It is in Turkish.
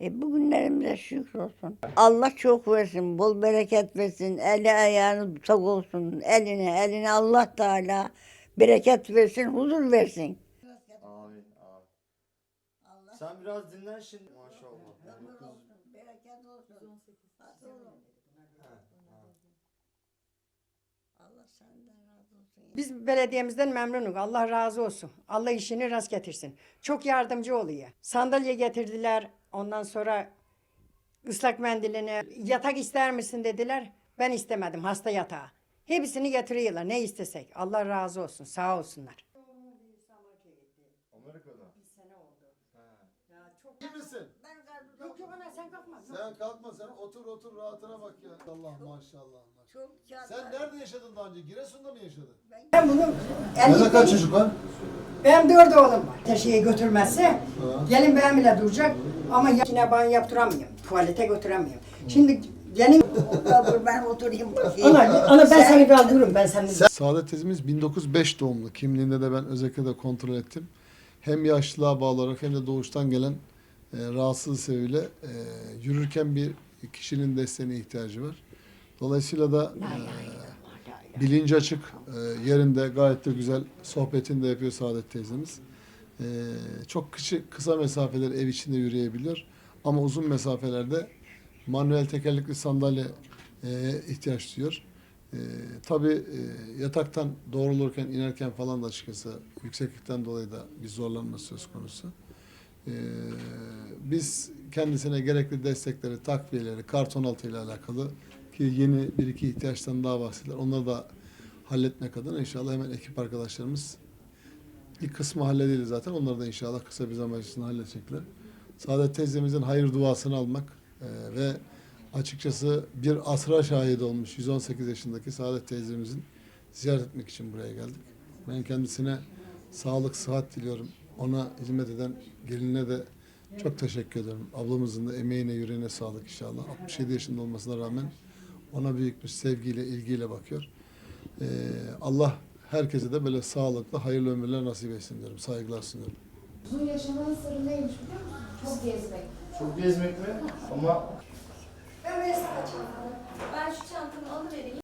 E bugünlerimize şükür olsun. Allah çok versin, bol bereket versin, eli ayağını tok olsun, eline, eline Allah Teala bereket versin, huzur versin. Amin. Amin. Sen biraz dinlen şimdi. Maşallah. bereket olsun. Allah senden razı olsun. Biz belediyemizden memnunuz. Allah razı olsun. Allah işini rast getirsin. Çok yardımcı oluyor. Sandalye getirdiler. Ondan sonra ıslak mendilini yatak ister misin dediler. Ben istemedim hasta yatağı. Hepsini getiriyorlar ne istesek. Allah razı olsun. Sağ olsunlar. Amerika'da. İyi misin? Yok yok ana sen kalkma. Sen kalkma sen otur otur rahatına bak ya. Allah maşallah. maşallah. Çok Sen nerede yaşadın daha önce? Giresun'da mı yaşadın? Ben bunu Sende kaç çocuk var? Benim dört oğlum var. Teşeğe götürmezse gelin benimle duracak ama yine banyo yaptıramıyorum. Tuvalete götüremiyorum. Şimdi gelin Dur ben oturayım ana, ana ben seni kaldırırım ben seni. Saadet teyzemiz 1905 doğumlu. Kimliğinde de ben özellikle de kontrol ettim. Hem yaşlılığa bağlı olarak hem de doğuştan gelen e, rahatsızlığı sebebiyle e, yürürken bir kişinin desteğine ihtiyacı var. Dolayısıyla da e, bilinci açık, e, yerinde gayet de güzel sohbetini de yapıyor Saadet teyzemiz. E, çok kısa, kısa mesafeler ev içinde yürüyebiliyor. Ama uzun mesafelerde manuel tekerlekli sandalye e, ihtiyaç duyuyor. E, tabii yataktan doğrulurken, inerken falan da açıkçası yükseklikten dolayı da bir zorlanma söz konusu. Biz kendisine gerekli destekleri, takviyeleri, karton altı ile alakalı ki yeni bir iki ihtiyaçtan daha bahsediler. Onları da halletmek adına inşallah hemen ekip arkadaşlarımız ilk kısmı halledildi zaten. Onları da inşallah kısa bir zaman içinde halledecekler. Saadet teyzemizin hayır duasını almak e, ve açıkçası bir asra şahit olmuş 118 yaşındaki Saadet teyzemizin ziyaret etmek için buraya geldik. Ben kendisine sağlık, sıhhat diliyorum. Ona hizmet eden geline de çok teşekkür ederim. Ablamızın da emeğine, yüreğine sağlık inşallah. 67 yaşında olmasına rağmen ona büyük bir sevgiyle, ilgiyle bakıyor. Ee, Allah herkese de böyle sağlıklı, hayırlı ömürler nasip etsin diyorum. Saygılar sunuyorum. Uzun yaşamanın sırrı neymiş biliyor musun? Çok gezmek. Çok gezmek mi? Ama Ben şu çantamı alıvereyim.